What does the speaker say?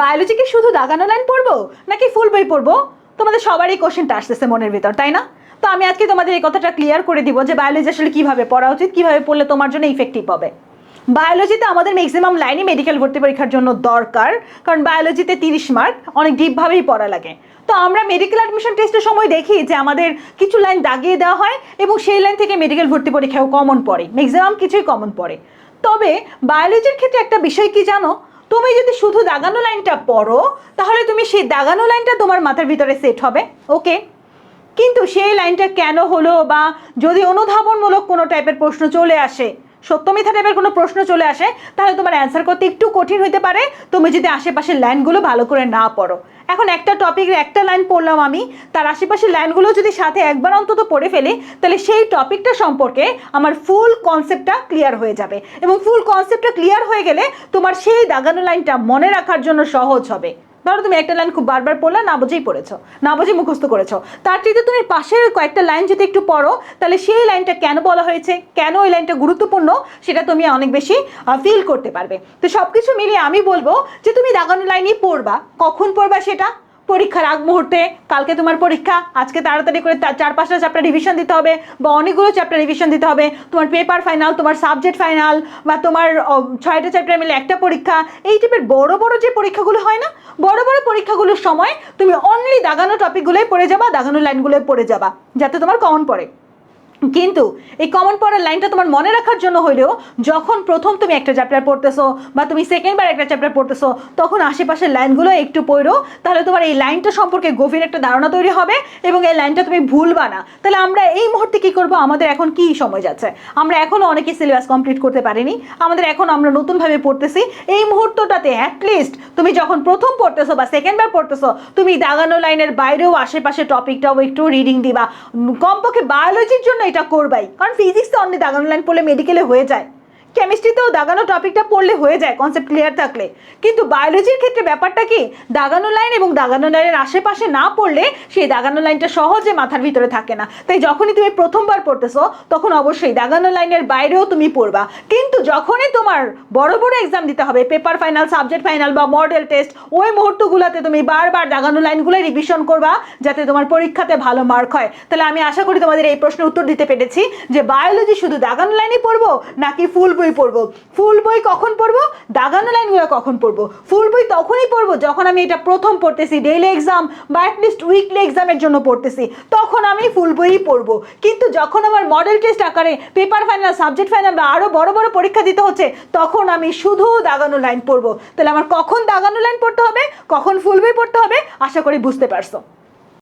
Biology কি শুধু দাগানো line পড়ব, নাকি ফুল বই পড়ব? তোমাদের সবারই কোশ্চেনটা আসতেছে মনের ভিতর, তাই না? তো আমি আজকে তোমাদের এই কথাটা ক্লিয়ার করে দিব যে বায়োলজি আসলে কীভাবে পড়া উচিত, কীভাবে পড়লে তোমার জন্য ইফেক্টিভ হবে। বায়োলজিতে আমাদের ম্যাক্সিমাম লাইনই মেডিকেল ভর্তি পরীক্ষার জন্য দরকার, কারণ বায়োলজিতে তিরিশ মার্ক অনেক ডিপভাবেই পড়া লাগে। তো আমরা মেডিকেল অ্যাডমিশন টেস্টের সময় দেখি যে আমাদের কিছু লাইন দাগিয়ে দেওয়া হয়, এবং সেই লাইন থেকে মেডিকেল ভর্তি পরীক্ষাও কমন পড়ে ম্যাক্সিমাম কিছুই কমন পড়ে। তবে বায়োলজির ক্ষেত্রে একটা বিষয় কি জানো? তুমি যদি শুধু দাগানো লাইনটা পড়ো, তাহলে তুমি সেই দাগানো লাইনটা তোমার মাথার ভিতরে সেট হবে। ওকে কিন্তু সেই লাইনটা কেন হলো বা যদি অনুধাবনমূলক কোনো টাইপের প্রশ্ন চলে আসে সত্য মিথ্যা টাইপের কোনো প্রশ্ন চলে আসে, তাহলে তোমার অ্যান্সার করতে একটু কঠিন হতে পারে। তুমি যদি আশেপাশের লাইনগুলো ভালো করে না পড়ো। এখন একটা টপিকের একটা লাইন পড়লাম আমি, তার আশেপাশের লাইনগুলো যদি সাথে একবার অন্তত পড়ে ফেলি, তাহলে সেই টপিকটা সম্পর্কে আমার ফুল কনসেপ্টটা ক্লিয়ার হয়ে যাবে। এবং ফুল কনসেপ্টটা ক্লিয়ার হয়ে গেলে তোমার সেই দাগানো লাইনটা মনে রাখার জন্য সহজ হবে। ধরো তুমি একটা লাইন খুব বারবার পড়লে না বুঝেই পড়েছো, না বুঝেই মুখস্থ করেছ। তার চেয়ে তুমি পাশের কয়েকটা লাইন যদি একটু পড়ো, তাহলে সেই লাইনটা কেন বলা হয়েছে? কেন ওই লাইনটা গুরুত্বপূর্ণ? সেটা তুমি অনেক বেশি ফিল করতে পারবে। তো সব কিছু মিলিয়ে আমি বলব যে তুমি দাগানো লাইনই পড়বা। কখন পড়বা সেটা? পরীক্ষার আগ মুহূর্তে, কালকে তোমার পরীক্ষা, আজকে তাড়াতাড়ি করে চার পাঁচটা চ্যাপ্টার রিভিশন দিতে হবে বা অনেকগুলো চ্যাপ্টার রিভিশন দিতে হবে। তোমার পেপার ফাইনাল তোমার সাবজেক্ট ফাইনাল বা তোমার ছয়টা চ্যাপ্টার মিলে একটা পরীক্ষা। এই টাইপের বড় বড় যে পরীক্ষাগুলো হয় না, বড় বড় পরীক্ষাগুলোর সময় তুমি অনলি দাগানো টপিকগুলোই পড়ে যাবা, দাগানো লাইনগুলোই পড়ে যাবা, যাতে তোমার কমন পড়ে। কিন্তু এই কমন পড়ার লাইনটা তোমার মনে রাখার জন্য হলেও যখন প্রথম তুমি একটা চ্যাপ্টার পড়তেছো বা তুমি সেকেন্ড বার একটা চ্যাপ্টার পড়তেছো, তখন আশেপাশের লাইনগুলো একটু পড়ো, তাহলে তোমার এই লাইনটা সম্পর্কে গভীর একটা ধারণা তৈরি হবে এবং এই লাইনটা তুমি ভুলবা না। তাহলে আমরা এই মুহূর্তে কি করব? আমাদের এখন কি সময় যাচ্ছে? আমরা এখনও অনেকে সিলেবাস কমপ্লিট করতে পারিনি, আমাদের এখন আমরা নতুনভাবে পড়তেছি। এই মুহূর্তটাতে অ্যাটলিস্ট তুমি যখন প্রথম পড়তেছো বা সেকেন্ড বার পড়তেছো, তুমি দাগানো লাইনের বাইরেও আশেপাশে টপিকটাও একটু রিডিং দিবা। কমপক্ষে বায়োলজির জন্য এটা করবাই। কারণ ফিজিক্স তো অন্য দাগানো লাইন পড়লে মেডিকেলে হয়ে যায়। কেমিস্ট্রিতেও দাগানো টপিকটা পড়লে হয়ে যায় কনসেপ্ট ক্লিয়ার থাকলে। কিন্তু বায়োলজির ক্ষেত্রে ব্যাপারটা কি? দাগানো লাইন এবং দাগানো লাইনের আশেপাশে না পড়লে সেই দাগানো লাইনটা সহজে মাথার ভিতরে থাকে না। তাই যখনই তুমি প্রথমবার পড়তেছো, তখন অবশ্যই দাগানো লাইনের বাইরেও তুমি পড়বা। কিন্তু যখনই তোমার বড় বড় এক্সাম দিতে হবে পেপার ফাইনাল সাবজেক্ট ফাইনাল বা মডেল টেস্ট ওই মুহূর্তগুলোতে তুমি বারবার দাগানো লাইনগুলো রিভিশন করবা, যাতে তোমার পরীক্ষাতে ভালো মার্ক হয়। তাহলে আমি আশা করি তোমাদের এই প্রশ্নের উত্তর দিতে পেরেছি যে বায়োলজি শুধু দাগানো লাইনই পড়ব, নাকি ফুল বই পড়ব। ফুল বই কখন পড়ব? দাগানো লাইনগুলো কখন পড়ব? ফুল বই তখনই পড়ব যখন আমি এটা প্রথম পড়তেছি ডেইলি এক্সাম বা অ্যাটলিস্ট উইকলি এক্সামের জন্য পড়তেছি। তখন আমি ফুল বইই পড়ব। কিন্তু যখন আমার মডেল টেস্ট আকারে পেপার ফাইনাল সাবজেক্ট ফাইনাল বা আরও বড় বড় পরীক্ষা দিতে হচ্ছে, তখন আমি শুধু দাগানো লাইন পড়ব। তাহলে আমার কখন দাগানো লাইন পড়তে হবে? কখন ফুল বই পড়তে হবে? আশা করি বুঝতে পারছ।